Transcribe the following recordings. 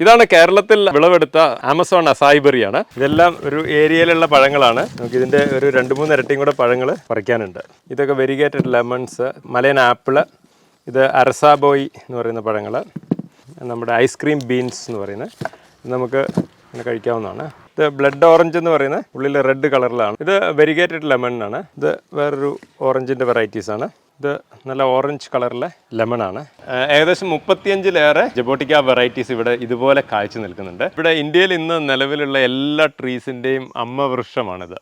ഇതാണ് കേരളത്തിൽ വിളവെടുത്ത ആമസോൺ അസായിബറിയാണ് ഇതെല്ലാം ഒരു ഏരിയയിലുള്ള പഴങ്ങളാണ്. നമുക്ക് ഇതിന്റെ ഒരു രണ്ട് മൂന്ന് ഇരട്ടിയും കൂടെ പഴങ്ങൾ പറിക്കാനുണ്ട്. ഇതൊക്കെ വെരിഗേറ്റഡ് ലെമൺസ് മലയൻ ആപ്പിൾ ഇത് അരസാബോയ് എന്ന് പറയുന്ന പഴങ്ങൾ നമ്മുടെ ഐസ്ക്രീം ബീൻസ് എന്ന് പറയുന്നത് നമുക്ക് അങ്ങനെ കഴിക്കാവുന്നതാണ്. ഇത് ബ്ലഡ് ഓറഞ്ച് എന്ന് പറയുന്നത് ഉള്ളിൽ റെഡ് കളറിലാണ്. ഇത് വെരിഗേറ്റഡ് ലെമൺ ആണ്. ഇത് വേറൊരു ഓറഞ്ചിന്റെ വെറൈറ്റീസ് ആണ്. ഇത് നല്ല ഓറഞ്ച് കളറിലെ ലെമൺ ആണ്. ഏകദേശം മുപ്പത്തിയഞ്ചിലേറെ ജബോട്ടിക്ക വെറൈറ്റീസ് ഇവിടെ ഇതുപോലെ കാഴ്ച നിൽക്കുന്നുണ്ട്. ഇവിടെ ഇന്ത്യയിൽ ഇന്ന് നിലവിലുള്ള എല്ലാ ട്രീസിന്റെയും അമ്മ വൃക്ഷമാണിത്.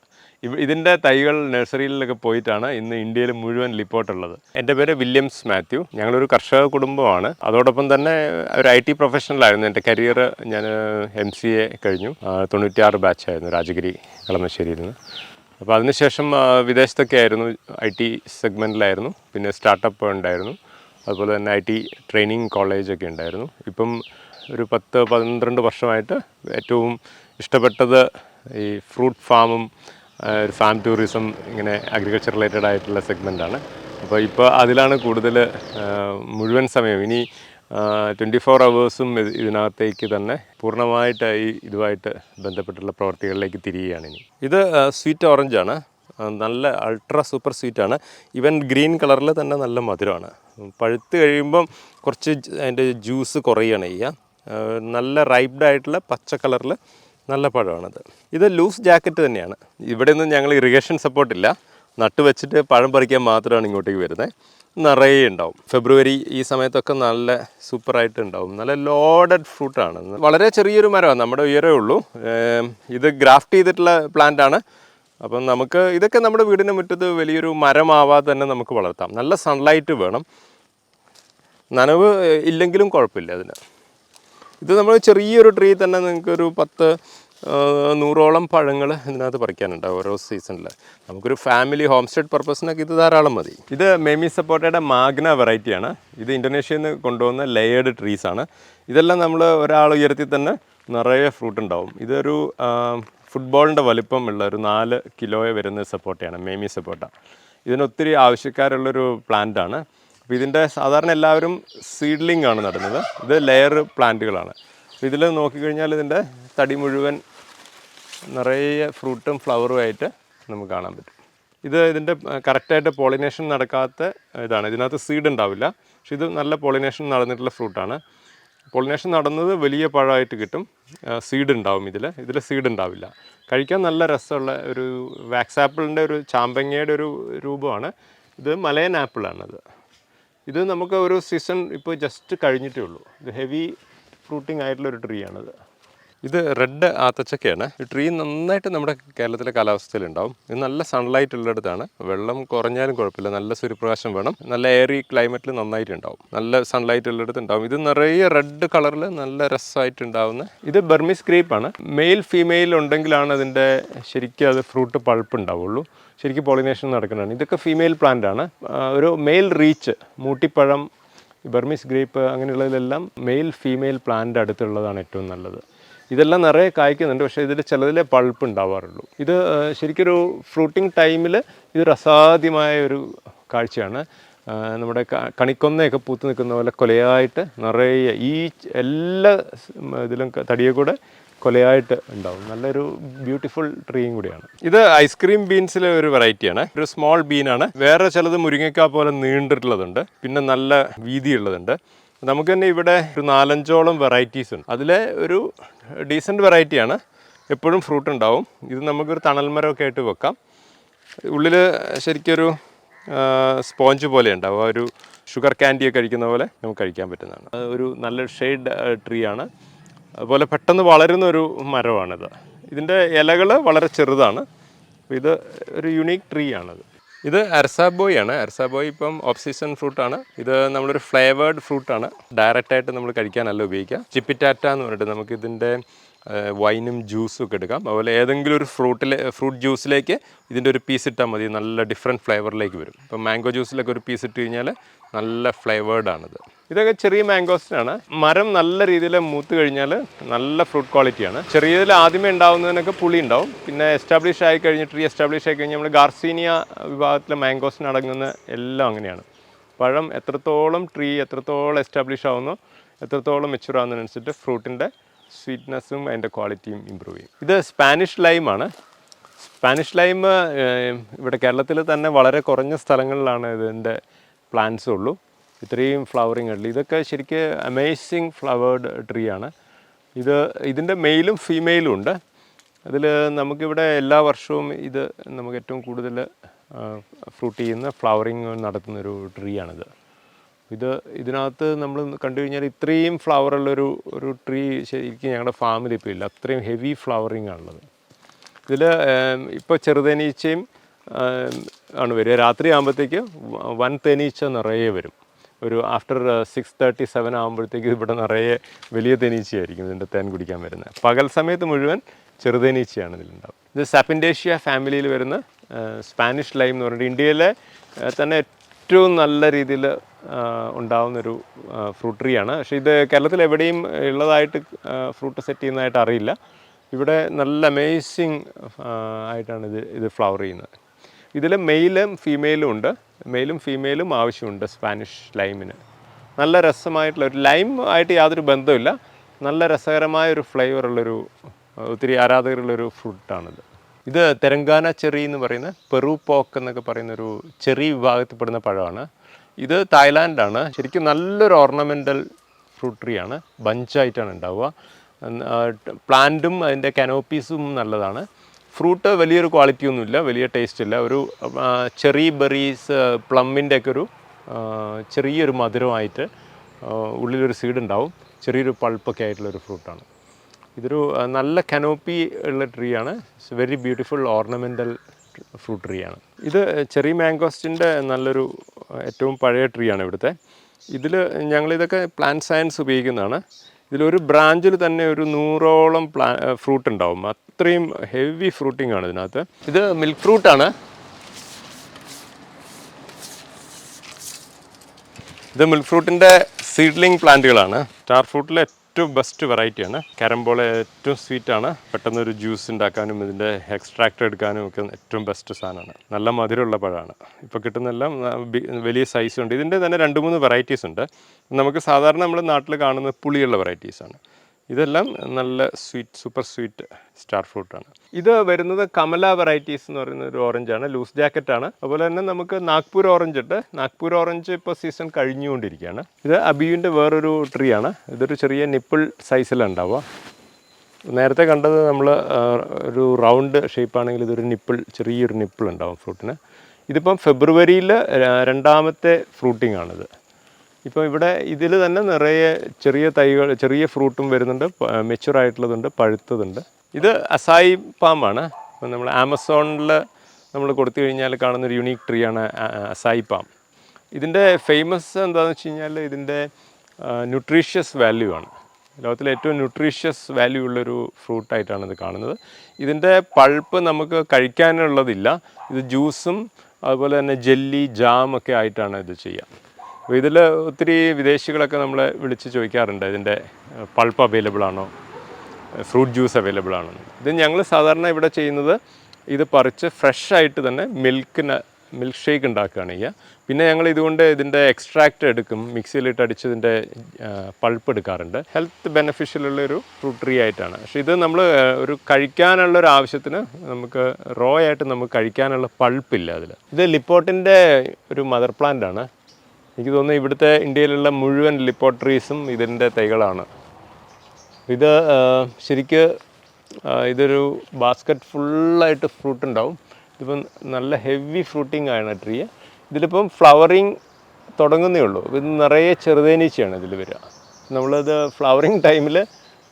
ഇതിന്റെ തൈകൾ നഴ്സറിയിലൊക്കെ പോയിട്ടാണ് ഇന്ന് ഇന്ത്യയിൽ മുഴുവൻ ലിപ്പോട്ടുള്ളത് എന്റെ പേര് വില്യംസ് മാത്യു. ഞങ്ങളൊരു കർഷക കുടുംബമാണ്. അതോടൊപ്പം തന്നെ ഒരു ഐ ടി പ്രൊഫഷണലായിരുന്നു എന്റെ കരിയർ ഞാൻ എം സി എ കഴിഞ്ഞു. തൊണ്ണൂറ്റിയാറ് ബാച്ചായിരുന്നു രാജഗിരി കളമശ്ശേരിയിൽ നിന്ന്. അപ്പോൾ അതിനുശേഷം വിദേശത്തൊക്കെ ആയിരുന്നു. ഐ ടി സെഗ്മെന്റിലായിരുന്നു പിന്നെ സ്റ്റാർട്ടപ്പ് ഉണ്ടായിരുന്നു. അതുപോലെ തന്നെ ഐ ടി ട്രെയിനിങ് കോളേജൊക്കെ ഉണ്ടായിരുന്നു. ഇപ്പം ഒരു പത്ത് പന്ത്രണ്ട് വർഷമായിട്ട് ഏറ്റവും ഇഷ്ടപ്പെട്ടത് ഈ ഫ്രൂട്ട് ഫാമും ഒരു ഫാം ടൂറിസം ഇങ്ങനെ അഗ്രികൾച്ചർ റിലേറ്റഡ് ആയിട്ടുള്ള സെഗ്മെന്റാണ് അപ്പോൾ ഇപ്പോൾ അതിലാണ് കൂടുതൽ മുഴുവൻ സമയം. ഇനി ട്വന്റി ഫോർ അവേഴ്സും ഇതിനകത്തേക്ക് തന്നെ പൂർണമായിട്ട് ഈ ഇതുമായിട്ട് ബന്ധപ്പെട്ടുള്ള പ്രവർത്തികളിലേക്ക് തിരിയുകയാണ് ഇനി. ഇത് സ്വീറ്റ് ഓറഞ്ചാണ് നല്ല അൾട്രാ സൂപ്പർ സ്വീറ്റാണ് ഈവൻ ഗ്രീൻ കളറിൽ തന്നെ നല്ല മധുരമാണ്. പഴുത്ത് കഴിയുമ്പം കുറച്ച് അതിന്റെ ജ്യൂസ് കുറയുകയാണ് ചെയ്യുക. നല്ല റൈപ്ഡ് ആയിട്ടുള്ള പച്ച കളറിൽ നല്ല പഴമാണത്. ഇത് ലൂസ് ജാക്കറ്റ് തന്നെയാണ്. ഇവിടെ നിന്ന് ഞങ്ങൾ ഇറിഗേഷൻ സപ്പോർട്ടില്ല നട്ട് വെച്ചിട്ട് പഴം പറിക്കാൻ മാത്രമാണ് ഇങ്ങോട്ടേക്ക് വരുന്നത്. നിറയെ ഉണ്ടാവും. ഫെബ്രുവരി ഈ സമയത്തൊക്കെ നല്ല സൂപ്പറായിട്ട് ഉണ്ടാവും. നല്ല ലോഡഡ് ഫ്രൂട്ടാണ് വളരെ ചെറിയൊരു മരമാണ്. നമ്മുടെ ഉയരേ ഉള്ളൂ. ഇത് ഗ്രാഫ്റ്റ് ചെയ്തിട്ടുള്ള പ്ലാന്റ് ആണ്. അപ്പം നമുക്ക് ഇതൊക്കെ നമ്മുടെ വീടിന്റെ മുറ്റത്ത് വലിയൊരു മരമാവാതെ തന്നെ നമുക്ക് വളർത്താം. നല്ല സൺലൈറ്റ് വേണം. നനവ് ഇല്ലെങ്കിലും കുഴപ്പമില്ല അതിന്. ഇത് നമ്മൾ ചെറിയൊരു ട്രീ തന്നെ നിങ്ങൾക്ക് ഒരു പത്ത് നൂറോളം പഴങ്ങൾ ഇതിനകത്ത് പറിക്കാനുണ്ടാവും ഓരോ സീസണിൽ നമുക്കൊരു ഫാമിലി ഹോം സ്റ്റേഡ് പർപ്പസിനൊക്കെ ഇത് ധാരാളം മതി. ഇത് മേമി സപ്പോട്ടയുടെ മാഗ്ന വെറൈറ്റിയാണ്. ഇത് ഇന്തോനേഷ്യയിൽ നിന്ന് കൊണ്ടുവന്ന ലെയേർഡ് ട്രീസ് ആണ്. ഇതെല്ലാം നമ്മൾ ഒരാൾ ഉയർത്തി തന്നെ നിറയെ ഫ്രൂട്ട് ഉണ്ടാവും. ഇതൊരു ഫുട്ബോളിന്റെ വലിപ്പം ഉള്ള ഒരു നാല് കിലോയെ വരുന്ന സപ്പോർട്ടയാണ് മേമി സപ്പോട്ട ഇതിനൊത്തിരി ആവശ്യക്കാരുള്ളൊരു പ്ലാന്റാണ് അപ്പോൾ ഇതിന്റെ സാധാരണ എല്ലാവരും സീഡ്ലിംഗ് ആണ് നടുന്നത്. ഇത് ലെയർ പ്ലാന്റുകളാണ് ഇതിൽ നോക്കിക്കഴിഞ്ഞാൽ ഇതിന്റെ തടി മുഴുവൻ നിറയെ ഫ്രൂട്ടും ഫ്ലവറും ആയിട്ട് നമുക്ക് കാണാൻ പറ്റും. ഇത് ഇതിന്റെ കറക്റ്റായിട്ട് പോളിനേഷൻ നടക്കാത്ത ഇതാണ്. ഇതിനകത്ത് സീഡ് ഉണ്ടാവില്ല. പക്ഷെ ഇത് നല്ല പോളിനേഷൻ നടന്നിട്ടുള്ള ഫ്രൂട്ടാണ് പോളിനേഷൻ നടന്നത് വലിയ പഴമായിട്ട് കിട്ടും. സീഡ് ഉണ്ടാവും ഇതിൽ ഇതിൽ സീഡ് ഉണ്ടാവില്ല. കഴിക്കാൻ നല്ല രസമുള്ള ഒരു വാക്സ് ആപ്പിളിന്റെ ഒരു ചാമ്പങ്ങയുടെ ഒരു രൂപമാണ്. ഇത് മലയൻ ആപ്പിളാണത് ഇത് നമുക്ക് ഒരു സീസൺ ഇപ്പോൾ ജസ്റ്റ് കഴിഞ്ഞിട്ടേ ഉള്ളൂ. ഇത് ഹെവി ഫ്രൂട്ടിംഗ് ആയിട്ടുള്ള ഒരു ട്രീ ആണിത്. ഇത് റെഡ് ആത്തച്ചക്കയാണ്. ഈ ട്രീ നന്നായിട്ട് നമ്മുടെ കേരളത്തിലെ കാലാവസ്ഥയിൽ ഉണ്ടാവും ഇത് നല്ല സൺലൈറ്റ് ഉള്ളിടത്താണ്. വെള്ളം കുറഞ്ഞാലും കുഴപ്പമില്ല. നല്ല സൂര്യപ്രകാശം വേണം. നല്ല എയറി ക്ലൈമറ്റിൽ നന്നായിട്ട് ഉണ്ടാവും നല്ല സൺലൈറ്റ് ഉള്ളിടത്ത് ഉണ്ടാവും ഇത് നിറയെ റെഡ് കളറിൽ നല്ല രസമായിട്ട് ഉണ്ടാവുന്ന ഇത് ബർമിസ് ക്രീപ്പാണ് മെയിൽ ഫീമെയിൽ ഉണ്ടെങ്കിലാണ് അതിന്റെ ശരിക്കും അത് ഫ്രൂട്ട് പൾപ്പ് ഉണ്ടാവുള്ളൂ ശരിക്കും പോളിനേഷൻ നടക്കുന്നതാണ്. ഇതൊക്കെ ഫീമെയിൽ പ്ലാന്റ് ആണ്. ഒരു മെയിൽ റീച്ച് മൂട്ടിപ്പഴം ബർമിസ് ഗ്രേപ്പ് അങ്ങനെയുള്ളതിലെല്ലാം മെയിൽ ഫീമെയിൽ പ്ലാന്റ് അടുത്തുള്ളതാണ് ഏറ്റവും നല്ലത്. ഇതെല്ലാം നിറയെ കായ്ക്കുന്നുണ്ട്. പക്ഷേ ഇതിൽ ചിലതിലെ പൾപ്പ് ഉണ്ടാവാറുള്ളൂ ഇത് ശരിക്കൊരു ഫ്രൂട്ടിംഗ് ടൈമിൽ ഇത് അസാധ്യമായ ഒരു കാഴ്ചയാണ്. നമ്മുടെ കണിക്കൊന്നയൊക്കെ പൂത്ത് നിൽക്കുന്ന പോലെ കൊലയായിട്ട് നിറയെ ഈ എല്ലാ ഇതിലും തടിയെ കൂടെ കൊലയായിട്ട് ഉണ്ടാവും. നല്ലൊരു ബ്യൂട്ടിഫുൾ ട്രീയും കൂടിയാണ്. ഇത് ഐസ്ക്രീം ബീൻസിലെ ഒരു വെറൈറ്റിയാണ്. ഒരു സ്മോൾ ബീനാണ്. വേറെ ചിലത് മുരിങ്ങയ്ക്ക പോലെ നീണ്ടിട്ടുള്ളതുണ്ട്. പിന്നെ നല്ല വീതിയുള്ളതുണ്ട്. നമുക്ക് തന്നെ ഇവിടെ ഒരു നാലഞ്ചോളം വെറൈറ്റീസ് ഉണ്ട്. അതിലെ ഒരു ഡീസന്റ് വെറൈറ്റിയാണ് എപ്പോഴും ഫ്രൂട്ട് ഉണ്ടാവും. ഇത് നമുക്കൊരു തണൽ മരമൊക്കെ ആയിട്ട് വെക്കാം. ഉള്ളിൽ ശരിക്കൊരു സ്പോഞ്ച് പോലെ ഉണ്ടാവും. ഒരു ഷുഗർ ക്യാൻഡിയൊക്കെ കഴിക്കുന്ന പോലെ നമുക്ക് കഴിക്കാൻ പറ്റുന്നതാണ്. ഒരു നല്ല ഷെയ്ഡ് ട്രീ ആണ്. അതുപോലെ പെട്ടെന്ന് വളരുന്ന ഒരു മരമാണിത്. ഇതിന്റെ ഇലകൾ വളരെ ചെറുതാണ്. ഇത് ഒരു യുണീക്ക് ട്രീ ആണത്. ഇത് അർസാബോയ് ആണ്. അർസാബോയ് ഇപ്പം ഓഫ് സീസൺ ആണ്. ഇത് നമ്മളൊരു ഫ്ലേവേർഡ് ഫ്രൂട്ടാണ് ഡയറക്റ്റ് ആയിട്ട് നമ്മൾ കഴിക്കാനല്ല ഉപയോഗിക്കുക. ചിപ്പിറ്റാറ്റ എന്ന് പറഞ്ഞിട്ട് നമുക്ക് ഇതിന്റെ വൈനും ജ്യൂസും ഒക്കെ എടുക്കാം. അതുപോലെ ഏതെങ്കിലും ഒരു ഫ്രൂട്ടിലെ ഫ്രൂട്ട് ജ്യൂസിലേക്ക് ഇതിന്റെ ഒരു പീസ് ഇട്ടാൽ മതി. നല്ല ഡിഫറെന്റ് ഫ്ലേവറിലേക്ക് വരും. ഇപ്പം മാംഗോ ജ്യൂസിലൊക്കെ ഒരു പീസ് ഇട്ട് കഴിഞ്ഞാൽ നല്ല ഫ്ലേവേർഡ് ആണിത്. ഇതൊക്കെ ചെറിയ മാംഗോസിനാണ് മരം നല്ല രീതിയിൽ മൂത്ത് കഴിഞ്ഞാൽ നല്ല ഫ്രൂട്ട് ക്വാളിറ്റിയാണ് ചെറിയതിൽ ആദ്യമേ ഉണ്ടാവുന്നതിനൊക്കെ പുളി ഉണ്ടാവും. പിന്നെ എസ്റ്റാബ്ലിഷ് ആയി കഴിഞ്ഞ് ട്രീ എസ്റ്റാബ്ലിഷ് ആയി കഴിഞ്ഞാൽ നമ്മൾ ഗാർസീനിയ വിഭാഗത്തിലെ മാംഗോസിന് അടങ്ങുന്ന എല്ലാം അങ്ങനെയാണ്. പഴം എത്രത്തോളം ട്രീ എത്രത്തോളം എസ്റ്റാബ്ലിഷ് ആവുന്നു എത്രത്തോളം മെച്ചൂർ ആവുന്നതിനനുസരിച്ച് ഫ്രൂട്ടിന്റെ സ്വീറ്റ്നെസ്സും അതിന്റെ ക്വാളിറ്റിയും ഇമ്പ്രൂവ് ചെയ്യും. ഇത് സ്പാനിഷ് ലൈമാണ് സ്പാനിഷ് ലൈം ഇവിടെ കേരളത്തിൽ തന്നെ വളരെ കുറഞ്ഞ സ്ഥലങ്ങളിലാണ് ഇതിന്റെ പ്ലാന്റ്സ് ഉള്ളൂ. ഇത്രയും ഫ്ലവറിങ് ഉള്ളു ഇതൊക്കെ ശരിക്കും അമേസിങ് ഫ്ലവേർഡ് ട്രീ ആണ്. ഇത് ഇതിന്റെ മെയിലും ഫീമെയിലും ഉണ്ട്. അതിൽ നമുക്കിവിടെ എല്ലാ വർഷവും ഇത് നമുക്ക് ഏറ്റവും കൂടുതൽ ഫ്രൂട്ട് ചെയ്യുന്ന ഫ്ലവറിങ് നടത്തുന്നൊരു ട്രീ ആണിത്. ഇത് ഇതിനകത്ത് നമ്മൾ കണ്ടു കഴിഞ്ഞാൽ ഇത്രയും ഉള്ളൊരു ഒരു ട്രീ ശരിക്കും ഞങ്ങളുടെ ഫാമിൽ ഇപ്പോൾ ഇല്ല. അത്രയും ഹെവി ഫ്ലവറിങ് ആണുള്ളത്. ഇതിൽ ഇപ്പോൾ ചെറുതേനീച്ചയും ആണ് വരിക. രാത്രി ആകുമ്പോഴത്തേക്ക് വൻ തേനീച്ച നിറയെ വരും. ഒരു ആഫ്റ്റർ സിക്സ് തേർട്ടി സെവൻ ആകുമ്പോഴത്തേക്ക് ഇവിടെ നിറയെ വലിയ തേനീച്ചയായിരിക്കും ഇതിന്റെ തേൻ കുടിക്കാൻ വരുന്നത്. പകൽ സമയത്ത് മുഴുവൻ ചെറുതേനീച്ചയാണ് ഇതിലുണ്ടാവും ഇത് സാപ്പിൻഡേഷ്യ ഫാമിലിയിൽ വരുന്ന സ്പാനിഷ് ലൈം എന്ന് പറഞ്ഞിട്ട് ഇന്ത്യയിലെ തന്നെ ഏറ്റവും നല്ല രീതിയിൽ ഉണ്ടാവുന്നൊരു ഫ്രൂട്ട് ട്രീ ആണ്. പക്ഷേ ഇത് കേരളത്തിൽ എവിടെയും ഉള്ളതായിട്ട് ഫ്രൂട്ട് സെറ്റ് ചെയ്യുന്നതായിട്ട് അറിയില്ല. ഇവിടെ നല്ല അമേസിങ് ആയിട്ടാണ് ഇത് ഇത് ഫ്ലവർ ചെയ്യുന്നത്. ഇതിൽ മെയിലും ഫീമെയിലും ഉണ്ട്. മെയിലും ഫീമെയിലും ആവശ്യമുണ്ട് സ്പാനിഷ് ലൈമിന് നല്ല രസമായിട്ടുള്ള ഒരു ലൈം ആയിട്ട് യാതൊരു ബന്ധമില്ല നല്ല രസകരമായ ഒരു ഫ്ലേവർ ഉള്ളൊരു ഒത്തിരി ആരാധകരുള്ളൊരു ഫ്രൂട്ടാണിത് ഇത് തെലങ്കാന ചെറി എന്ന് പറയുന്ന പെറു പോക്ക് എന്നൊക്കെ പറയുന്നൊരു ചെറി വിഭാഗത്തിൽപ്പെടുന്ന പഴമാണ്. ഇത് തായ്ലാൻഡാണ് ശരിക്കും നല്ലൊരു ഓർണമെന്റൽ ഫ്രൂട്ട് ട്രീ ആണ്. ബഞ്ചായിട്ടാണ് ഉണ്ടാവുക. പ്ലാന്റും അതിന്റെ കനോപ്പീസും നല്ലതാണ്. ഫ്രൂട്ട് വലിയൊരു ക്വാളിറ്റി ഒന്നുമില്ല വലിയ ടേസ്റ്റ് ഇല്ല. ഒരു ചെറി ബെറീസ് പ്ലമ്മിന്റെ ഒക്കെ ഒരു ചെറിയൊരു മധുരമായിട്ട് ഉള്ളിലൊരു സീഡ് ഉണ്ടാവും. ചെറിയൊരു പൾപ്പൊക്കെ ആയിട്ടുള്ളൊരു ഫ്രൂട്ടാണ് ഇതൊരു നല്ല കനോപ്പി ഉള്ള ട്രീ ആണ്. Very beautiful ornamental fruit tree ആണ്. ഇത് ചെറി മാംഗോസ്റ്റിന്റെ നല്ലൊരു ഏറ്റവും പഴയ ട്രീ ആണ് ഇവിടുത്തെ. ഇതിൽ ഞങ്ങളിതൊക്കെ പ്ലാന്റ് സയൻസ് ഉപയോഗിക്കുന്നതാണ്. ഇതിലൊരു ബ്രാഞ്ചിൽ തന്നെ ഒരു നൂറോളം പ്ലാ ഫ്രൂട്ട് ഉണ്ടാവും. അത്രയും ഹെവി ഫ്രൂട്ടിംഗ് ആണ് ഇതിനകത്ത്. ഇത് മിൽക്ക് ഫ്രൂട്ടാണ് ഇത് മിൽക്ക് ഫ്രൂട്ടിന്റെ സീഡ്ലിംഗ് പ്ലാന്റുകളാണ് സ്റ്റാർ ഫ്രൂട്ടിലെ ഏറ്റവും ബെസ്റ്റ് വെറൈറ്റിയാണ് കാരംബോള ഏറ്റവും സ്വീറ്റാണ് പെട്ടെന്ന് ഒരു ജ്യൂസ് ഉണ്ടാക്കാനും ഇതിന്റെ എക്സ്ട്രാക്ട് എടുക്കാനും ഒക്കെ ഏറ്റവും ബെസ്റ്റ് സാധനമാണ്. നല്ല മധുരമുള്ള പഴമാണ്. ഇപ്പോൾ കിട്ടുന്നെല്ലാം വലിയ സൈസ് ഉണ്ട്. ഇതിന്റെ തന്നെ രണ്ട് മൂന്ന് വെറൈറ്റീസ് ഉണ്ട്. നമുക്ക് സാധാരണ നമ്മൾ നാട്ടിൽ കാണുന്ന പുളിയുള്ള വെറൈറ്റീസാണ് ഇതെല്ലാം നല്ല സ്വീറ്റ് സൂപ്പർ സ്വീറ്റ് സ്റ്റാർ ഫ്രൂട്ടാണ്. ഇത് വരുന്നത് കമല വെറൈറ്റീസ് എന്ന് പറയുന്ന ഒരു ഓറഞ്ചാണ് ലൂസ് ജാക്കറ്റ് ആണ്. അതുപോലെ തന്നെ നമുക്ക് നാഗ്പൂർ ഓറഞ്ച് ഉണ്ട്. നാഗ്പൂർ ഓറഞ്ച് ഇപ്പോൾ സീസൺ കഴിഞ്ഞുകൊണ്ടിരിക്കുകയാണ്. ഇത് അബിയുവിന്റെ വേറൊരു ട്രീ ആണ്. ഇതൊരു ചെറിയ നിപ്പിൾ സൈസിലാണ് ഉണ്ടാവുക. നേരത്തെ കണ്ടത് നമ്മൾ ഒരു റൗണ്ട് ഷേപ്പാണെങ്കിൽ ഇതൊരു നിപ്പിൾ ചെറിയൊരു നിപ്പിൾ ഉണ്ടാവും ഫ്രൂട്ടിന് ഇതിപ്പം ഫെബ്രുവരിയിൽ രണ്ടാമത്തെ ഫ്രൂട്ടിംഗ് ആണിത്. ഇപ്പോൾ ഇവിടെ ഇതിൽ തന്നെ നിറയെ ചെറിയ തൈകൾ ചെറിയ ഫ്രൂട്ടും വരുന്നുണ്ട് മെച്ചുർ ആയിട്ടുള്ളതുണ്ട് പഴുത്തതുണ്ട്. ഇത് അസായി പാമാണ്. ഇപ്പം നമ്മൾ ആമസോണിൽ നമ്മൾ കൊടുത്തു കഴിഞ്ഞാൽ കാണുന്ന ഒരു യുണീക്ക് ട്രീ ആണ് അസായി പാം. ഇതിന്റെ ഫേമസ് എന്താണെന്ന് വെച്ച് കഴിഞ്ഞാൽ ഇതിന്റെ ന്യൂട്രീഷ്യസ് വാല്യൂ ആണ്. ലോകത്തിലെ ഏറ്റവും ന്യൂട്രീഷ്യസ് വാല്യൂ ഉള്ളൊരു ഫ്രൂട്ടായിട്ടാണ് ഇത് കാണുന്നത്. ഇതിന്റെ പൾപ്പ് നമുക്ക് കഴിക്കാനുള്ളതില്ല. ഇത് ജ്യൂസും അതുപോലെ തന്നെ ജെല്ലി ജാം ഒക്കെ ആയിട്ടാണ് ഇത് ചെയ്യുക അപ്പോൾ ഇതിൽ ഒത്തിരി വിദേശികളൊക്കെ നമ്മളെ വിളിച്ച് ചോദിക്കാറുണ്ട് ഇതിന്റെ പൾപ്പ് അവൈലബിൾ ആണോ ഫ്രൂട്ട് ജ്യൂസ് അവൈലബിൾ ആണോ ഇത് ഞങ്ങൾ സാധാരണ ഇവിടെ ചെയ്യുന്നത് ഇത് പറിച്ച് ഫ്രഷ് ആയിട്ട് തന്നെ മിൽക്കിന് മിൽക്ക് ഷേക്ക് ഉണ്ടാക്കുകയാണ് ചെയ്യുക. പിന്നെ ഞങ്ങൾ ഇതുകൊണ്ട് ഇതിന്റെ എക്സ്ട്രാക്റ്റ് എടുക്കും മിക്സിയിലിട്ട് അടിച്ച് ഇതിന്റെ പൾപ്പ് എടുക്കാറുണ്ട്. ഹെൽത്ത് ഒരു ഫ്രൂട്ട് ട്രീ ആയിട്ടാണ്. പക്ഷേ ഇത് നമ്മൾ ഒരു കഴിക്കാനുള്ള ഒരു ആവശ്യത്തിന് നമുക്ക് റോ ആയിട്ട് നമുക്ക് കഴിക്കാനുള്ള പൾപ്പില്ല അതിൽ ഇത് ലിപ്പോട്ടിന്റെ ഒരു മദർ പ്ലാന്റ് ആണ്. എനിക്ക് തോന്നുന്നു ഇവിടുത്തെ ഇന്ത്യയിലുള്ള മുഴുവൻ ലിപ്പോട്രീസും ട്രീസും ഇതിന്റെ തൈകളാണ്. ഇത് ശരിക്ക് ഇതൊരു ബാസ്ക്കറ്റ് ഫുള്ളായിട്ട് ഫ്രൂട്ട് ഉണ്ടാവും. ഇതിപ്പം നല്ല ഹെവി ഫ്രൂട്ടിംഗ് ആണ് ട്രീ ഇതിലിപ്പം ഫ്ലവറിങ് തുടങ്ങുന്നേ ഉള്ളൂ. ഇത് നിറയെ ചെറുതേനീച്ചയാണ് ഇതിൽ വരിക. നമ്മളത് ഫ്ലവറിങ് ടൈമിൽ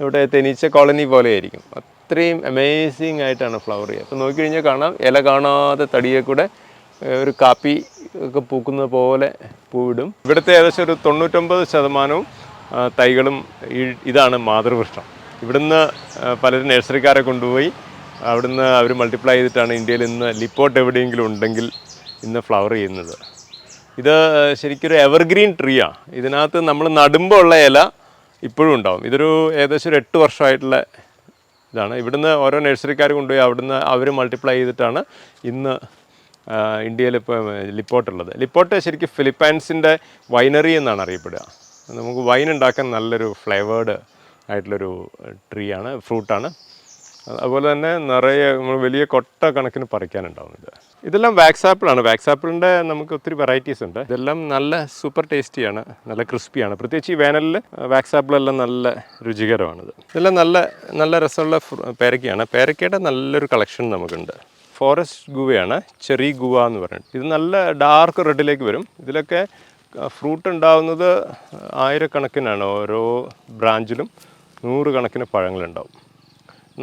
ഇവിടെ തേനീച്ച കോളനി പോലെ ആയിരിക്കും അത്രയും അമേസിങ് ആയിട്ടാണ് ഫ്ലവർ ചെയ്യുക. അപ്പോൾ നോക്കിക്കഴിഞ്ഞാൽ കാണാം ഇല കാണാതെ തടിയെ കൂടെ ഒരു കാപ്പി ഒക്കെ പൂക്കുന്നത് പോലെ പൂവിടും. ഇവിടുത്തെ ഏകദേശം ഒരു തൊണ്ണൂറ്റൊമ്പത് ശതമാനവും തൈകളും ഇതാണ് മാതൃവൃക്ഷം. ഇവിടുന്ന് പലരും നഴ്സറിക്കാരെ കൊണ്ടുപോയി. അവിടുന്ന് അവർ മൾട്ടിപ്ലൈ ചെയ്തിട്ടാണ് ഇന്ത്യയിൽ ഇന്ന് ലിപ്പോട്ട് എവിടെയെങ്കിലും ഉണ്ടെങ്കിൽ ഇന്ന് ഫ്ലവർ ചെയ്യുന്നത്. ഇത് ശരിക്കൊരു എവർഗ്രീൻ ട്രീ ആണ് ഇതിനകത്ത് നമ്മൾ നടുമ്പോൾ ഉള്ള ഇല ഇപ്പോഴും ഉണ്ടാവും. ഇതൊരു ഏകദേശം ഒരു എട്ട് വർഷമായിട്ടുള്ള ഇതാണ്. ഇവിടുന്ന് ഓരോ നഴ്സറിക്കാർ കൊണ്ടുപോയി അവിടുന്ന് അവർ മൾട്ടിപ്ലൈ ചെയ്തിട്ടാണ് ഇന്ന് ഇന്ത്യയിൽ ഇപ്പോൾ ലിപ്പോട്ട് ഉള്ളത് ലിപ്പോട്ട് ശരിക്കും ഫിലിപ്പൈൻസിന്റെ വൈനറി എന്നാണ് അറിയപ്പെടുക. നമുക്ക് വൈൻ ഉണ്ടാക്കാൻ നല്ലൊരു ഫ്ലേവേഡ് ആയിട്ടുള്ളൊരു ട്രീ ആണ് ഫ്രൂട്ടാണ്. അതുപോലെ തന്നെ നിറയെ നമ്മൾ വലിയ കൊട്ട കണക്കിന് പറിക്കാനുണ്ടാവും ഇത് ഇതെല്ലാം വാക്സ് ആപ്പിളാണ്. വാക്സ് ആപ്പിളിന്റെ നമുക്ക് ഒത്തിരി വെറൈറ്റീസ് ഉണ്ട്. ഇതെല്ലാം നല്ല സൂപ്പർ ടേസ്റ്റിയാണ് നല്ല ക്രിസ്പിയാണ്. പ്രത്യേകിച്ച് ഈ വേനലിൽ വാക്സ് ആപ്പിളെല്ലാം നല്ല രുചികരമാണിത്. ഇതെല്ലാം നല്ല നല്ല രസമുള്ള പേരക്കയാണ്. പേരക്കയുടെ നല്ലൊരു കളക്ഷൻ നമുക്കുണ്ട്. ഫോറസ്റ്റ് ഗുവയാണ് ചെറി ഗുവ എന്ന് പറയുന്നത്. ഇത് നല്ല ഡാർക്ക് റെഡിലേക്ക് വരും. ഇതിലൊക്കെ ഫ്രൂട്ട് ഉണ്ടാവുന്നത് ആയിരക്കണക്കിനാണ്. ഓരോ ബ്രാഞ്ചിലും നൂറുകണക്കിന് പഴങ്ങളുണ്ടാവും.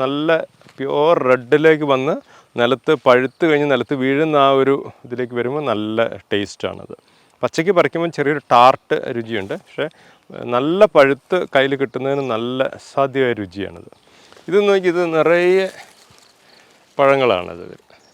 നല്ല പ്യുവർ റെഡിലേക്ക് വന്ന് നിലത്ത് പഴുത്ത് കഴിഞ്ഞ് നിലത്ത് വീഴുന്ന ആ ഒരു ഇതിലേക്ക് വരുമ്പോൾ നല്ല ടേസ്റ്റാണത് പച്ചയ്ക്ക് പറിക്കുമ്പോൾ ചെറിയൊരു ടാർട്ട് രുചിയുണ്ട്. പക്ഷേ നല്ല പഴുത്ത് കയ്യിൽ കിട്ടുന്നതിന് നല്ല സാധ്യമായ രുചിയാണിത്. ഇത് നോക്കി ഇത് നിറയെ പഴങ്ങളാണത്.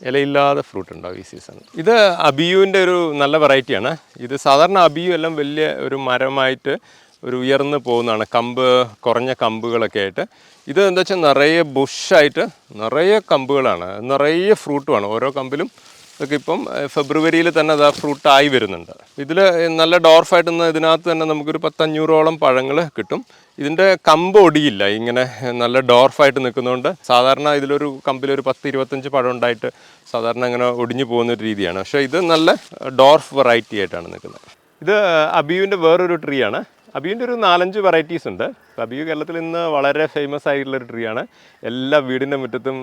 ഇലയില്ലാതെ ഫ്രൂട്ട് ഉണ്ടാവും ഈ സീസൺ ഇത് അബിയുവിന്റെ ഒരു നല്ല വെറൈറ്റിയാണ് ഇത് സാധാരണ അബിയു എല്ലാം വലിയ ഒരു മരമായിട്ട് ഒരു ഉയർന്നു പോകുന്നതാണ്. കമ്പ് കുറഞ്ഞ കമ്പുകളൊക്കെ ആയിട്ട്. ഇത് എന്താ വെച്ചാൽ നിറയെ ബുഷായിട്ട് നിറയെ കമ്പുകളാണ്. നിറയെ ഫ്രൂട്ടുമാണ് ഓരോ കമ്പിലും ഇതൊക്കെ ഇപ്പം ഫെബ്രുവരിയിൽ തന്നെ അത് ആ ഫ്രൂട്ടായി വരുന്നുണ്ട്. ഇതിൽ നല്ല ഡോർഫായിട്ട് നിന്ന് ഇതിനകത്ത് തന്നെ നമുക്കൊരു പത്തഞ്ഞൂറോളം പഴങ്ങൾ കിട്ടും. ഇതിന്റെ കമ്പ് ഒടിയില്ല. ഇങ്ങനെ നല്ല ഡോർഫായിട്ട് നിൽക്കുന്നതുകൊണ്ട് സാധാരണ ഇതിലൊരു കമ്പിലൊരു പത്ത് ഇരുപത്തഞ്ച് പഴം ഉണ്ടായിട്ട് സാധാരണ ഇങ്ങനെ ഒടിഞ്ഞു പോകുന്ന ഒരു രീതിയാണ്. പക്ഷേ ഇത് നല്ല ഡോർഫ് വെറൈറ്റി ആയിട്ടാണ് നിൽക്കുന്നത്. ഇത് അബിയുവിന്റെ വേറൊരു ട്രീ ആണ്. അബിയുവിന്റെ ഒരു നാലഞ്ച് വെറൈറ്റീസ് ഉണ്ട്. അബിയു കേരളത്തിൽ ഇന്ന് വളരെ ഫേമസ് ആയിട്ടുള്ള ഒരു ട്രീ ആണ്. എല്ലാ വീടിന്റെ മുറ്റത്തും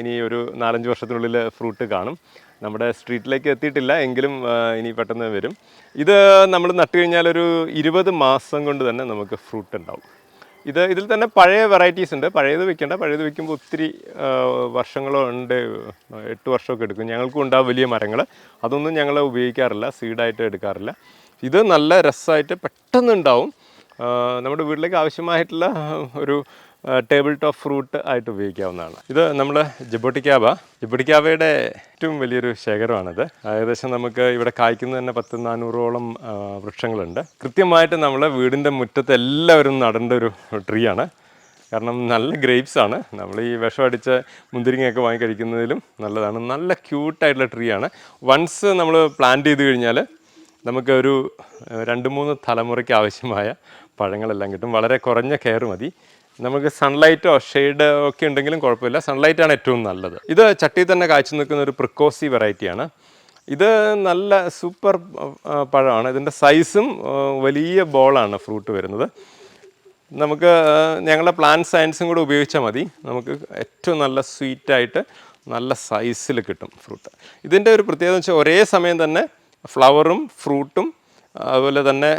ഇനി ഒരു നാലഞ്ച് വർഷത്തിനുള്ളിൽ ഫ്രൂട്ട് കാണും. നമ്മുടെ സ്ട്രീറ്റിലേക്ക് എത്തിയിട്ടില്ല എങ്കിലും ഇനി പെട്ടെന്ന് വരും. ഇത് നമ്മൾ നട്ടു കഴിഞ്ഞാൽ ഒരു ഇരുപത് മാസം കൊണ്ട് തന്നെ നമുക്ക് ഫ്രൂട്ട് ഉണ്ടാവും. ഇത് ഇതിൽ തന്നെ പഴയ വെറൈറ്റീസ് ഉണ്ട്. പഴയത് വെക്കേണ്ട. പഴയത് വെക്കുമ്പോൾ ഒത്തിരി വർഷങ്ങളോ ഉണ്ട് എട്ട് വർഷമൊക്കെ എടുക്കും. ഞങ്ങൾക്കും ഉണ്ടാവും വലിയ മരങ്ങൾ. അതൊന്നും ഞങ്ങൾ ഉപയോഗിക്കാറില്ല സീഡായിട്ട് എടുക്കാറില്ല. ഇത് നല്ല രസമായിട്ട് പെട്ടെന്ന് ഉണ്ടാവും. നമ്മുടെ വീട്ടിലേക്ക് ആവശ്യമായിട്ടുള്ള ഒരു ടേബിൾ ടോപ്പ് ഫ്രൂട്ട് ആയിട്ട് ഉപയോഗിക്കാവുന്നതാണ്. ഇത് നമ്മുടെ ജിബോട്ടിക്കാബ ജിബോട്ടിക്കാബയുടെ ഏറ്റവും വലിയൊരു ശേഖരമാണിത്. ഏകദേശം നമുക്ക് ഇവിടെ കായ്ക്കുന്ന തന്നെ പത്ത് നാനൂറോളം വൃക്ഷങ്ങളുണ്ട്. കൃത്യമായിട്ട് നമ്മളെ വീടിന്റെ മുറ്റത്ത് എല്ലാവരും നടേണ്ട ഒരു ട്രീ ആണ് കാരണം നല്ല ഗ്രേപ്സ് ആണ്. നമ്മൾ ഈ വിഷം അടിച്ച മുന്തിരിങ്ങയൊക്കെ വാങ്ങി കഴിക്കുന്നതിലും നല്ലതാണ്. നല്ല ക്യൂട്ടായിട്ടുള്ള ട്രീ ആണ് വൺസ് നമ്മൾ പ്ലാന്റ് ചെയ്ത് കഴിഞ്ഞാൽ നമുക്ക് ഒരു രണ്ട് മൂന്ന് തലമുറയ്ക്ക് ആവശ്യമായ പഴങ്ങളെല്ലാം കിട്ടും. വളരെ കുറഞ്ഞ കെയർ മതി. നമുക്ക് സൺലൈറ്റോ ഷെയ്ഡ് ഒക്കെ ഉണ്ടെങ്കിലും കുഴപ്പമില്ല. സൺലൈറ്റാണ് ഏറ്റവും നല്ലത്. ഇത് ചട്ടിയിൽ തന്നെ കാഴ്ച നിൽക്കുന്ന ഒരു പ്രിക്കോസി വെറൈറ്റിയാണ് ഇത് നല്ല സൂപ്പർ പഴമാണ്. ഇതിന്റെ സൈസും വലിയ ബോളാണ് ഫ്രൂട്ട് വരുന്നത്. നമുക്ക് ഞങ്ങളുടെ പ്ലാൻ സയൻസും കൂടെ ഉപയോഗിച്ചാൽ മതി. നമുക്ക് ഏറ്റവും നല്ല സ്വീറ്റായിട്ട് നല്ല സൈസിൽ കിട്ടും ഫ്രൂട്ട് ഇതിന്റെ ഒരു പ്രത്യേകത വെച്ചാൽ ഒരേ സമയം തന്നെ ഫ്ലവറും ഫ്രൂട്ടും അതുപോലെ തന്നെ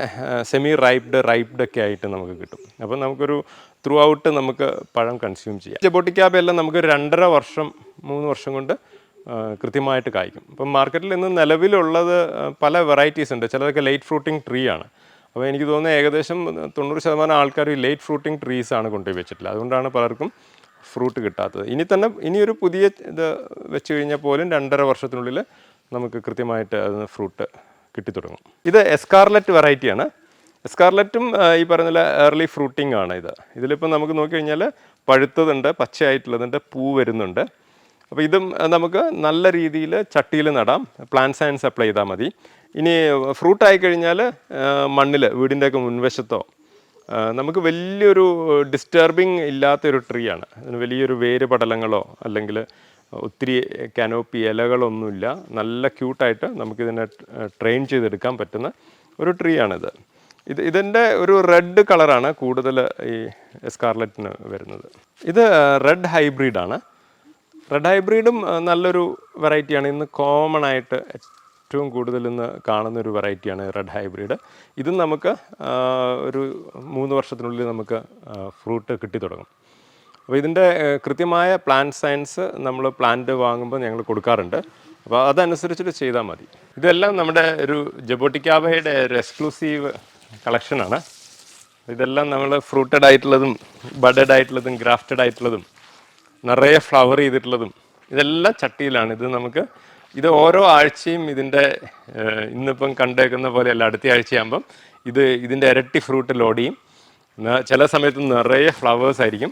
സെമി റൈപ്ഡ് റൈപ്ഡ് ഒക്കെ ആയിട്ട് നമുക്ക് കിട്ടും. അപ്പോൾ നമുക്കൊരു ത്രൂ ഔട്ട് നമുക്ക് പഴം കൺസ്യൂം ചെയ്യാം. ജബോട്ടിക്കാബ എല്ലാം നമുക്ക് രണ്ടര വർഷം മൂന്ന് വർഷം കൊണ്ട് കൃത്യമായിട്ട് കായ്ക്കും. ഇപ്പം മാർക്കറ്റിൽ ഇന്ന് നിലവിലുള്ളത് പല വെറൈറ്റീസ് ഉണ്ട്. ചിലതൊക്കെ ലേറ്റ് ഫ്രൂട്ടിംഗ് ട്രീ ആണ്. അപ്പോൾ എനിക്ക് തോന്നുന്നത് ഏകദേശം തൊണ്ണൂറ് ശതമാനം ആൾക്കാർ ഈ ലേറ്റ് ഫ്രൂട്ടിങ് ട്രീസ് ആണ് കൊണ്ടുപോയി വെച്ചിട്ടുള്ളത്. അതുകൊണ്ടാണ് പലർക്കും ഫ്രൂട്ട് കിട്ടാത്തത്. ഇനി തന്നെ ഇനിയൊരു പുതിയ ഇത് വെച്ച് കഴിഞ്ഞാൽ പോലും രണ്ടര വർഷത്തിനുള്ളിൽ നമുക്ക് കൃത്യമായിട്ട് അതിന് ഫ്രൂട്ട് കിട്ടിത്തുടങ്ങും. ഇത് എസ്കാർലറ്റ് വെറൈറ്റിയാണ് എസ്കാർലറ്റും ഈ പറഞ്ഞ ഏർലി ഫ്രൂട്ടിംഗ് ആണ് ഇത് ഇതിലിപ്പോൾ നമുക്ക് നോക്കിക്കഴിഞ്ഞാൽ പഴുത്തതുണ്ട് പച്ചയായിട്ടുള്ളതുണ്ട് പൂ വരുന്നുണ്ട്. അപ്പോൾ ഇതും നമുക്ക് നല്ല രീതിയിൽ ചട്ടിയിൽ നടാം പ്ലാന്റ് സയൻസ് അപ്ലൈ ചെയ്താൽ മതി. ഇനി ഫ്രൂട്ട് കഴിഞ്ഞാൽ മണ്ണിൽ വീടിന്റെയൊക്കെ മുൻവശത്തോ നമുക്ക് വലിയൊരു ഡിസ്റ്റർബിങ് ഇല്ലാത്തൊരു ട്രീ ആണ് അതിന് വലിയൊരു വേര് പടലങ്ങളോ അല്ലെങ്കിൽ ഒത്തിരി കാനോപ്പി ഇലകളൊന്നുമില്ല. നല്ല ക്യൂട്ടായിട്ട് നമുക്കിതിനെ ട്രെയിൻ ചെയ്തെടുക്കാൻ പറ്റുന്ന ഒരു ട്രീ ആണിത് ഇത് ഇതിന്റെ ഒരു റെഡ് കളറാണ് കൂടുതൽ ഈ സ്കാർലറ്റിന് വരുന്നത്. ഇത് റെഡ് ഹൈബ്രിഡാണ്. റെഡ് ഹൈബ്രിഡും നല്ലൊരു വെറൈറ്റിയാണ്. ഇന്ന് കോമൺ ആയിട്ട് ഏറ്റവും കൂടുതൽ ഇന്ന് കാണുന്ന ഒരു വെറൈറ്റിയാണ് റെഡ് ഹൈബ്രിഡ്. ഇതും നമുക്ക് ഒരു മൂന്ന് വർഷത്തിനുള്ളിൽ നമുക്ക് ഫ്രൂട്ട് കിട്ടി തുടങ്ങും. അപ്പോൾ ഇതിന്റെ കൃത്യമായ പ്ലാന്റ് സയൻസ് നമ്മൾ പ്ലാന്റ് വാങ്ങുമ്പോൾ ഞങ്ങൾ കൊടുക്കാറുണ്ട്. അപ്പോൾ അതനുസരിച്ചിട്ട് ചെയ്താൽ മതി. ഇതെല്ലാം നമ്മുടെ ഒരു ജബോട്ടിക്കാബയുടെ ഒരു എക്സ്ക്ലൂസീവ് കളക്ഷനാണ്. ഇതെല്ലാം നമ്മൾ ഫ്രൂട്ടഡ് ആയിട്ടുള്ളതും ബഡഡ് ആയിട്ടുള്ളതും ഗ്രാഫ്റ്റഡ് ആയിട്ടുള്ളതും നിറയെ ഫ്ലവർ ചെയ്തിട്ടുള്ളതും ഇതെല്ലാം ചട്ടിയിലാണ്. ഇത് നമുക്ക് ഇത് ഓരോ ആഴ്ചയും ഇതിന്റെ ഇന്നിപ്പം കണ്ടേക്കുന്ന പോലെയല്ല അടുത്ത ആഴ്ചയാകുമ്പം ഇത് ഇതിന്റെ ഇരട്ടി ഫ്രൂട്ട് ലോഡ് ചെയ്യും. ചില സമയത്ത് നിറയെ ഫ്ലവേഴ്സ് ആയിരിക്കും.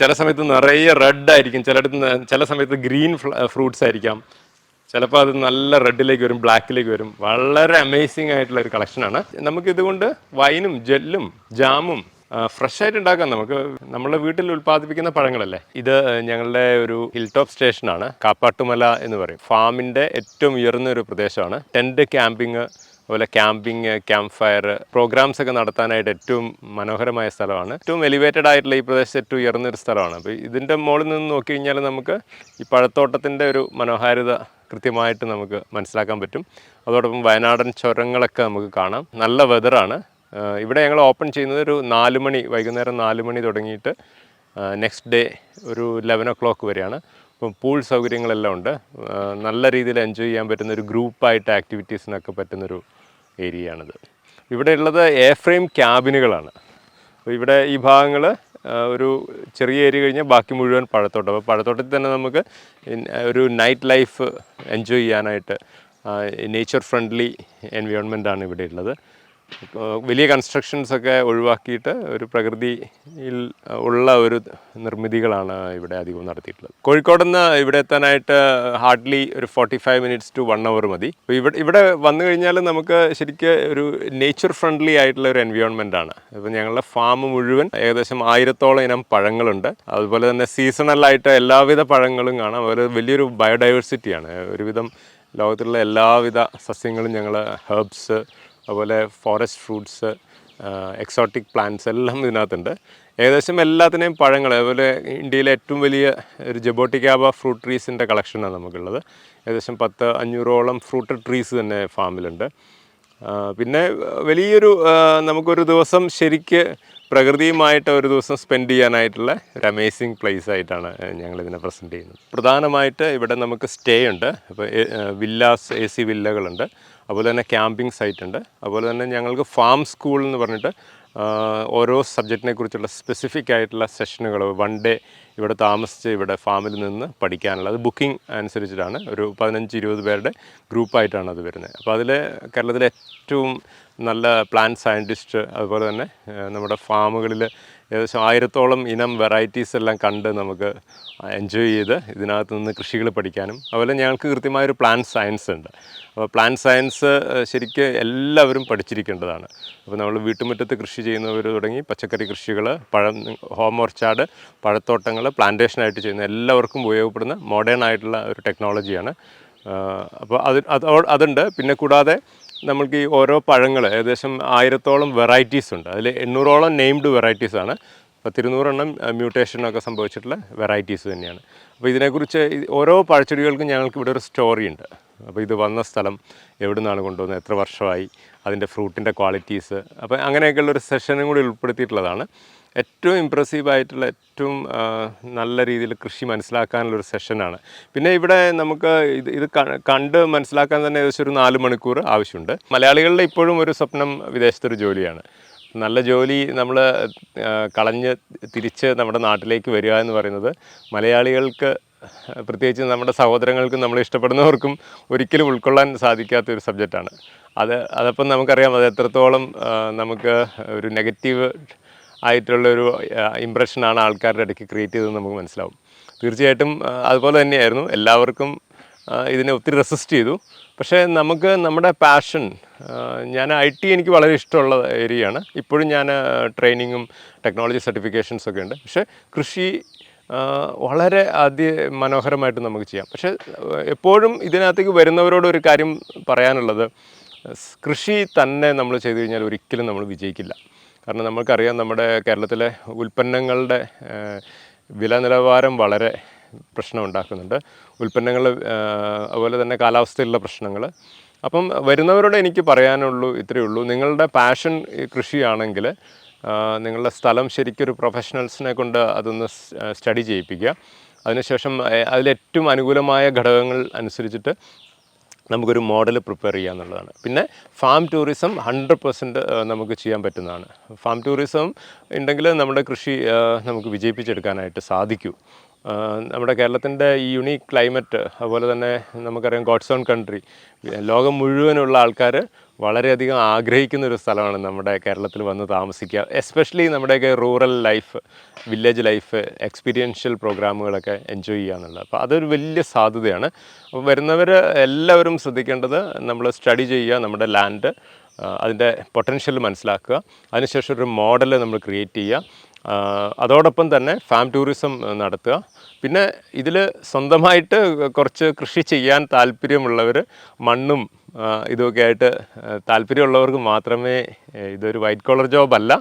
ചില സമയത്ത് നിറയെ റെഡ് ആയിരിക്കും. ചിലയിടത്ത് ചില സമയത്ത് ഗ്രീൻ ഫ്രൂട്ട്സ് ആയിരിക്കാം. ചിലപ്പോൾ അത് നല്ല റെഡിലേക്ക് വരും ബ്ലാക്കിലേക്ക് വരും. വളരെ അമേസിംഗ് ആയിട്ടുള്ള ഒരു കളക്ഷനാണ് നമുക്ക് ഇതുകൊണ്ട് വൈനും ജെല്ലും ജാമും ഫ്രഷ് ആയിട്ട് ഉണ്ടാക്കാം നമുക്ക്. നമ്മുടെ വീട്ടിൽ ഉൽപ്പാദിപ്പിക്കുന്ന പഴങ്ങളല്ലേ? ഇത് ഞങ്ങളുടെ ഒരു ഹിൽ ടോപ്പ് സ്റ്റേഷനാണ് കാപ്പാട്ടുമല എന്ന് പറയും. ഫാമിന്റെ ഏറ്റവും ഉയർന്ന ഒരു പ്രദേശമാണ്. ടെന്റ് ക്യാമ്പിങ് അതുപോലെ ക്യാമ്പിങ് ക്യാമ്പ് ഫയർ പ്രോഗ്രാംസ് ഒക്കെ നടത്താനായിട്ട് ഏറ്റവും മനോഹരമായ സ്ഥലമാണ്. ഏറ്റവും എലിവേറ്റഡ് ആയിട്ടുള്ള ഈ പ്രദേശത്ത് ഏറ്റവും ഉയർന്നൊരു സ്ഥലമാണ്. അപ്പോൾ ഇതിന്റെ മുകളിൽ നിന്ന് നോക്കി കഴിഞ്ഞാൽ നമുക്ക് ഈ പഴത്തോട്ടത്തിന്റെ ഒരു മനോഹാരിത കൃത്യമായിട്ട് നമുക്ക് മനസ്സിലാക്കാൻ പറ്റും. അതോടൊപ്പം വയനാടൻ ചുരങ്ങളൊക്കെ നമുക്ക് കാണാം. നല്ല വെതറാണ് ഇവിടെ ഞങ്ങൾ ഓപ്പൺ ചെയ്യുന്നത് ഒരു നാല് മണി വൈകുന്നേരം നാല് മണി തുടങ്ങിയിട്ട് നെക്സ്റ്റ് ഡേ ഒരു ലെവൻ ഒ ക്ലോക്ക് വരെയാണ്. ഇപ്പം പൂൾ സൗകര്യങ്ങളെല്ലാം ഉണ്ട്. നല്ല രീതിയിൽ എൻജോയ് ചെയ്യാൻ പറ്റുന്ന ഒരു ഗ്രൂപ്പായിട്ട് ആക്ടിവിറ്റീസിനൊക്കെ പറ്റുന്നൊരു ഏരിയയാണിത്. ഇവിടെ ഉള്ളത് എ ഫ്രെയിം ക്യാബിനുകളാണ് ഇവിടെ ഈ ഭാഗങ്ങൾ ഒരു ചെറിയ ഏരിയ കഴിഞ്ഞാൽ ബാക്കി മുഴുവൻ പഴത്തോട്ടം. അപ്പോൾ പഴത്തോട്ടത്തിൽ തന്നെ നമുക്ക് ഒരു നൈറ്റ് ലൈഫ് എൻജോയ് ചെയ്യാനായിട്ട് നേച്ചർ ഫ്രണ്ട്ലി എൻവയോൺമെന്റ് ആണ് ഇവിടെ ഉള്ളത്. വലിയ കൺസ്ട്രക്ഷൻസ് ഒക്കെ ഒഴിവാക്കിയിട്ട് ഒരു പ്രകൃതിയിൽ ഉള്ള ഒരു നിർമ്മിതികളാണ് ഇവിടെ അധികവും നടത്തിയിട്ടുള്ളത്. കോഴിക്കോട് നിന്ന് ഇവിടെ എത്താനായിട്ട് ഹാർഡ്ലി ഒരു forty five minutes to one hour മതി ഇവിടെ ഇവിടെ വന്നു കഴിഞ്ഞാൽ നമുക്ക് ശരിക്കും ഒരു നേച്ചർ ഫ്രണ്ട്ലി ആയിട്ടുള്ള ഒരു എൻവയോൺമെന്റ് ആണ്. ഇപ്പം ഞങ്ങളുടെ ഫാം മുഴുവൻ ഏകദേശം ആയിരത്തോളം ഇനം പഴങ്ങളുണ്ട്. അതുപോലെ തന്നെ സീസണലായിട്ട് എല്ലാവിധ പഴങ്ങളും കാണാം. അതുപോലെ വലിയൊരു ബയോഡൈവേഴ്സിറ്റിയാണ് ഒരുവിധം ലോകത്തിലുള്ള എല്ലാവിധ സസ്യങ്ങളും ഞങ്ങൾ ഹെർബ്സ് അതുപോലെ ഫോറസ്റ്റ് ഫ്രൂട്ട്സ് എക്സോട്ടിക് പ്ലാന്റ്സ് എല്ലാം ഇതിനകത്തുണ്ട്. ഏകദേശം എല്ലാത്തിനെയും പഴങ്ങൾ അതുപോലെ ഇന്ത്യയിലെ ഏറ്റവും വലിയ ഒരു ജബോട്ടിക്കാബ ഫ്രൂട്ട് ട്രീസിന്റെ കളക്ഷനാണ് നമുക്കുള്ളത്. ഏകദേശം പത്ത് അഞ്ഞൂറോളം ഫ്രൂട്ട് ട്രീസ് തന്നെ ഫാമിലുണ്ട് പിന്നെ വലിയൊരു നമുക്കൊരു ദിവസം ശരിക്ക് പ്രകൃതിയുമായിട്ട് ഒരു ദിവസം സ്പെൻഡ് ചെയ്യാനായിട്ടുള്ള ഒരു അമേസിങ് പ്ലേസ് ആയിട്ടാണ് ഞങ്ങളിതിനെ പ്രസന്റ് ചെയ്യുന്നത്. പ്രധാനമായിട്ട് ഇവിടെ നമുക്ക് സ്റ്റേ ഉണ്ട്. അപ്പോൾ വില്ലാസ് എ സി വില്ലകളുണ്ട് അതുപോലെ തന്നെ ക്യാമ്പിംഗ് സൈറ്റ് ഉണ്ട്. അതുപോലെ തന്നെ ഞങ്ങൾക്ക് ഫാം സ്കൂൾ എന്ന് പറഞ്ഞിട്ട് ഓരോ സബ്ജക്റ്റിനെ കുറിച്ചുള്ള സ്പെസിഫിക് ആയിട്ടുള്ള സെഷനുകൾ വൺ ഡേ ഇവിടെ താമസിച്ച് ഇവിടെ ഫാമിൽ നിന്ന് പഠിക്കാനുള്ള. അത് ബുക്കിംഗ് അനുസരിച്ചിട്ടാണ്. ഒരു പതിനഞ്ച് ഇരുപത് പേരുടെ ഗ്രൂപ്പായിട്ടാണ് അത് വരുന്നത്. അപ്പോൾ അതിൽ കേരളത്തിലെ ഏറ്റവും നല്ല പ്ലാന്റ് സയന്റിസ്റ്റ് അതുപോലെ തന്നെ നമ്മുടെ ഫാമുകളിൽ ഏകദേശം ആയിരത്തോളം ഇനം വെറൈറ്റീസ് എല്ലാം കണ്ട് നമുക്ക് എൻജോയ് ചെയ്ത് ഇതിനകത്ത് നിന്ന് കൃഷികൾ പഠിക്കാനും അതുപോലെ ഞങ്ങൾക്ക് കൃത്യമായൊരു പ്ലാന്റ് സയൻസ് ഉണ്ട്. അപ്പോൾ പ്ലാന്റ് സയൻസ് ശരിക്കും എല്ലാവരും പഠിച്ചിരിക്കേണ്ടതാണ്. അപ്പോൾ നമ്മൾ വീട്ടുമുറ്റത്ത് കൃഷി ചെയ്യുന്നവർ തുടങ്ങി പച്ചക്കറി കൃഷികൾ പഴം ഹോം ഓർച്ചാർഡ് പഴത്തോട്ടങ്ങൾ പ്ലാന്റേഷനായിട്ട് ചെയ്യുന്ന എല്ലാവർക്കും ഉപയോഗപ്പെടുന്ന മോഡേൺ ആയിട്ടുള്ള ഒരു ടെക്നോളജിയാണ് അപ്പോൾ അത് അത് അതുണ്ട്. പിന്നെ കൂടാതെ നമ്മൾക്ക് ഈ ഓരോ പഴങ്ങൾ ഏകദേശം ആയിരത്തോളം വെറൈറ്റീസ് ഉണ്ട്. അതിൽ എണ്ണൂറോളം നെയിംഡ് വെറൈറ്റീസ് ആണ്. പത്തിരുന്നൂറെണ്ണം മ്യൂട്ടേഷനൊക്കെ സംഭവിച്ചിട്ടുള്ള വെറൈറ്റീസ് തന്നെയാണ്. അപ്പോൾ ഇതിനെക്കുറിച്ച് ഓരോ പഴച്ചെടികൾക്കും ഞങ്ങൾക്ക് ഇവിടെ ഒരു സ്റ്റോറി ഉണ്ട്. അപ്പോൾ ഇത് വന്ന സ്ഥലം എവിടെ നിന്നാണ് കൊണ്ടുവന്നത് എത്ര വർഷമായി അതിന്റെ ഫ്രൂട്ടിന്റെ ക്വാളിറ്റീസ് അപ്പോൾ അങ്ങനെയൊക്കെയുള്ള ഒരു സെഷനും കൂടി ഉൾപ്പെടുത്തിയിട്ടുള്ളതാണ്. ഏറ്റവും ഇമ്പ്രസീവ് ആയിട്ടുള്ള ഏറ്റവും നല്ല രീതിയിൽ കൃഷി മനസ്സിലാക്കാനുള്ള ഒരു സെഷനാണ് പിന്നെ ഇവിടെ നമുക്ക് ഇത് ഇത് കണ്ട് മനസ്സിലാക്കാൻ തന്നെ ഏകദേശം ഒരു നാല് മണിക്കൂർ ആവശ്യമുണ്ട്. മലയാളികളുടെ ഇപ്പോഴും ഒരു സ്വപ്നം വിദേശത്തൊരു ജോലിയാണ്. നല്ല ജോലി നമ്മൾ കളഞ്ഞ് തിരിച്ച് നമ്മുടെ നാട്ടിലേക്ക് വരിക എന്ന് പറയുന്നത് മലയാളികൾക്ക് പ്രത്യേകിച്ച് നമ്മുടെ സഹോദരങ്ങൾക്കും നമ്മൾ ഇഷ്ടപ്പെടുന്നവർക്കും ഒരിക്കലും ഉൾക്കൊള്ളാൻ സാധിക്കാത്ത ഒരു സബ്ജക്റ്റാണ് അത് അതപ്പം നമുക്കറിയാം അത് എത്രത്തോളം നമുക്ക് ഒരു നെഗറ്റീവ് ആയിട്ടുള്ളൊരു ഇമ്പ്രഷനാണ് ആൾക്കാരുടെ ഇടയ്ക്ക് ക്രിയേറ്റ് ചെയ്തതെന്ന് നമുക്ക് മനസ്സിലാവും. തീർച്ചയായിട്ടും അതുപോലെ തന്നെയായിരുന്നു. എല്ലാവർക്കും ഇതിനെ ഒത്തിരി റെസിസ്റ്റ് ചെയ്തു. പക്ഷേ നമുക്ക് നമ്മുടെ പാഷൻ ഞാൻ ഐ ടി എനിക്ക് വളരെ ഇഷ്ടമുള്ള ഏരിയയാണ് ഇപ്പോഴും ഞാൻ ട്രെയിനിങ്ങും ടെക്നോളജി സർട്ടിഫിക്കേഷൻസ് ഒക്കെ ഉണ്ട്. പക്ഷേ കൃഷി വളരെ അതി മനോഹരമായിട്ട് നമുക്ക് ചെയ്യാം. പക്ഷേ എപ്പോഴും ഇതിനകത്തേക്ക് വരുന്നവരോട് ഒരു കാര്യം പറയാനുള്ളത് കൃഷി തന്നെ നമ്മൾ ചെയ്തു കഴിഞ്ഞാൽ ഒരിക്കലും നമ്മൾ വിജയിക്കില്ല. കാരണം നമുക്കറിയാം നമ്മുടെ കേരളത്തിലെ ഉൽപ്പന്നങ്ങളുടെ വില നിലവാരം വളരെ പ്രശ്നം ഉണ്ടാക്കുന്നുണ്ട് ഉൽപ്പന്നങ്ങൾ അതുപോലെ തന്നെ കാലാവസ്ഥയിലുള്ള പ്രശ്നങ്ങൾ. അപ്പം വരുന്നവരോട് എനിക്ക് പറയാനുള്ളൂ ഇത്രയേ ഉള്ളൂ. നിങ്ങളുടെ പാഷൻ കൃഷിയാണെങ്കിൽ നിങ്ങളുടെ സ്ഥലം ശരിക്കൊരു പ്രൊഫഷണൽസിനെ കൊണ്ട് അതൊന്ന് സ്റ്റഡി ചെയ്യിപ്പിക്കുക. അതിനുശേഷം അതിലേറ്റവും അനുകൂലമായ ഘടകങ്ങൾ അനുസരിച്ചിട്ട് നമുക്കൊരു മോഡൽ പ്രിപ്പയർ ചെയ്യുക എന്നുള്ളതാണ് പിന്നെ ഫാം ടൂറിസം ഹൺഡ്രഡ് പെർസെന്റ് നമുക്ക് ചെയ്യാൻ പറ്റുന്നതാണ്. ഫാം ടൂറിസം ഉണ്ടെങ്കിൽ നമ്മുടെ കൃഷി നമുക്ക് വിജയിപ്പിച്ചെടുക്കാനായിട്ട് സാധിക്കൂ. നമ്മുടെ കേരളത്തിന്റെ ഈ യുണീക്ക് ക്ലൈമറ്റ് അതുപോലെ തന്നെ നമുക്കറിയാം ഗോഡ്സ് ഓൺ കൺട്രി ലോകം മുഴുവനുള്ള ആൾക്കാർ വളരെയധികം ആഗ്രഹിക്കുന്ന ഒരു സ്ഥലമാണ് നമ്മുടെ കേരളത്തിൽ വന്ന് താമസിക്കുക. എസ്പെഷ്യലി നമ്മുടെയൊക്കെ rural life village life experiential പ്രോഗ്രാമുകളൊക്കെ enjoy ചെയ്യുക എന്നുള്ളത്. അപ്പോൾ അതൊരു വലിയ സാധ്യതയാണ്. അപ്പോൾ വരുന്നവർ എല്ലാവരും ശ്രദ്ധിക്കേണ്ടത് നമ്മൾ സ്റ്റഡി ചെയ്യുക നമ്മുടെ ലാൻഡ് അതിന്റെ പൊട്ടൻഷ്യൽ മനസ്സിലാക്കുക. അതിനുശേഷം ഒരു മോഡൽ നമ്മൾ ക്രിയേറ്റ് ചെയ്യുക. അതോടൊപ്പം തന്നെ ഫാം ടൂറിസം നടത്തുക. പിന്നെ ഇതിൽ സ്വന്തമായിട്ട് കുറച്ച് കൃഷി ചെയ്യാൻ താല്പര്യമുള്ളവർ മണ്ണും ഇതൊക്കെ ആയിട്ട് താല്പര്യമുള്ളവർക്ക് മാത്രമേ ഇതൊരു വൈറ്റ് കോളർ ജോബ് അല്ല.